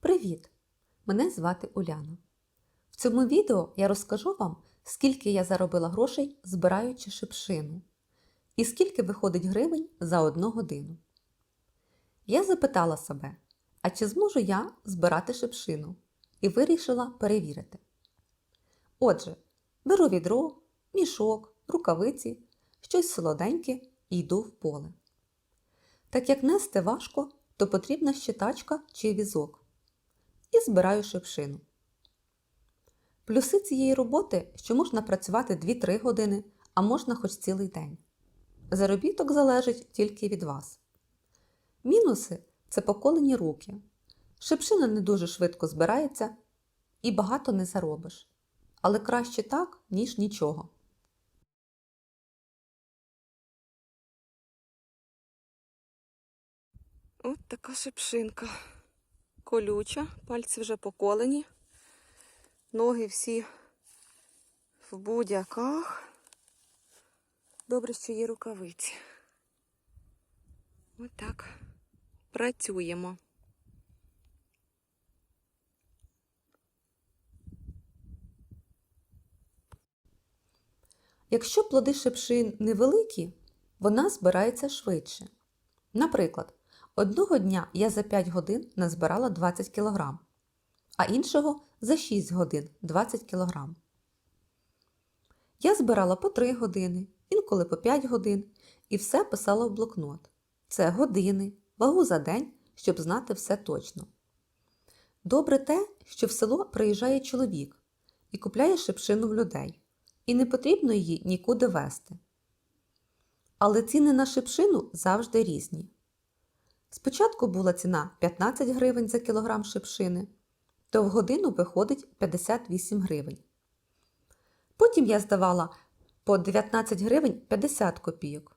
Привіт! Мене звати Уляна. В цьому відео я розкажу вам, скільки я заробила грошей, збираючи шипшину, і скільки виходить гривень за одну годину. Я запитала себе, а чи зможу я збирати шипшину? І вирішила перевірити. Отже, беру відро, мішок, рукавиці, щось солоденьке і йду в поле. Так як нести важко, то потрібна ще тачка чи візок. І збираю шипшину. Плюси цієї роботи, що можна працювати 2-3 години, а можна хоч цілий день. Заробіток залежить тільки від вас. Мінуси це поколені руки. Шипшина не дуже швидко збирається і багато не заробиш. Але краще так, ніж нічого. От така шипшинка. Колюча, пальці вже поколені. Ноги всі в будяках. Добре, що є рукавиці. От так. Працюємо. Якщо плоди шипшин невеликі, вона збирається швидше. Наприклад, одного дня я за 5 годин назбирала 20 кг, а іншого за 6 годин 20 кг. Я збирала по 3 години, інколи по 5 годин, і все писала в блокнот. Це години, вагу за день, щоб знати все точно. Добре те, що в село приїжджає чоловік і купляє шипшину в людей, і не потрібно її нікуди вести. Але ціни на шипшину завжди різні. Спочатку була ціна 15 гривень за кілограм шипшини, то в годину виходить 58 гривень. Потім я здавала по 19 гривень 50 копійок.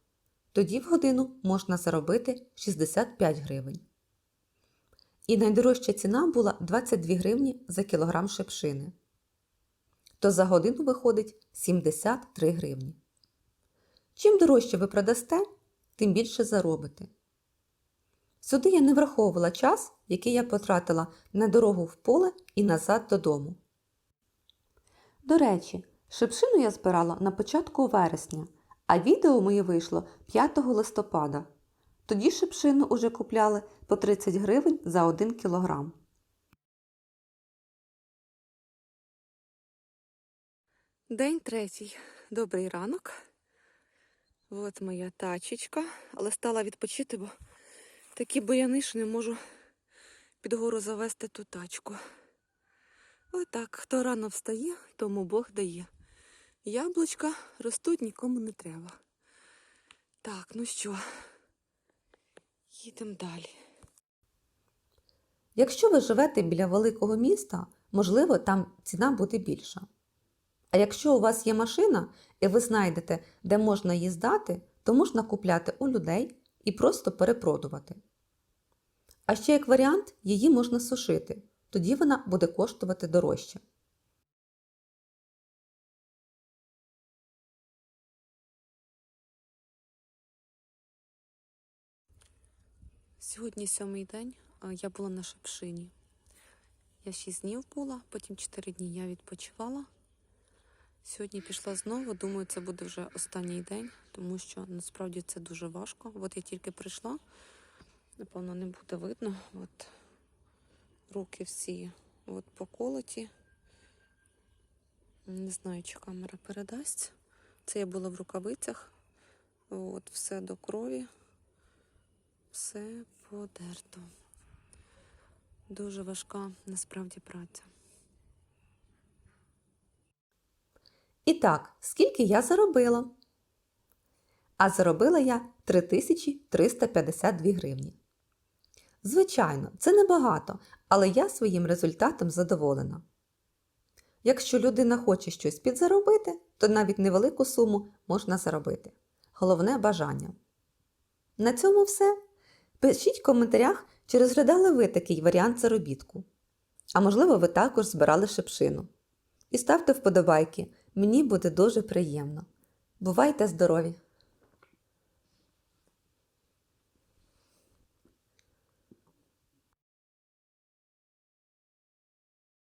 Тоді в годину можна заробити 65 гривень. І найдорожча ціна була 22 гривні за кілограм шипшини. То за годину виходить 73 гривні. Чим дорожче ви продасте, тим більше заробите. Сюди я не враховувала час, який я потратила на дорогу в поле і назад додому. До речі, шипшину я збирала на початку вересня, а відео моє вийшло 5 листопада. Тоді шипшину уже купляли по 30 гривень за 1 кілограм. День третій. Добрий ранок. От моя тачечка. Але стала відпочити, бо такі бояни, що не можу під гору завести ту тачку. Отак, хто рано встає, тому Бог дає. Яблучка ростуть нікому не треба. Так, ну що, їдемо далі. Якщо ви живете біля великого міста, можливо, там ціна буде більша. А якщо у вас є машина і ви знайдете, де можна її здати, то можна купляти у людей і просто перепродувати. А ще як варіант, її можна сушити, тоді вона буде коштувати дорожче. Сьогодні сьомий день, я була на шепшині. Я 6 днів була, потім 4 дні я відпочивала. Сьогодні пішла знову. Думаю, це буде вже останній день, тому що насправді це дуже важко. От я тільки прийшла, напевно, не буде видно. От руки всі от поколоті. Не знаю, чи камера передасть. Це я була в рукавицях. От, все до крові. Все подерто. Дуже важка насправді праця. І так, скільки я заробила? А заробила я 3352 гривні. Звичайно, це небагато, але я своїм результатом задоволена. Якщо людина хоче щось підзаробити, то навіть невелику суму можна заробити. Головне бажання. На цьому все. Пишіть в коментарях, чи розглядали ви такий варіант заробітку. А можливо, ви також збирали шипшину. І ставте вподобайки, мені буде дуже приємно. Бувайте здорові!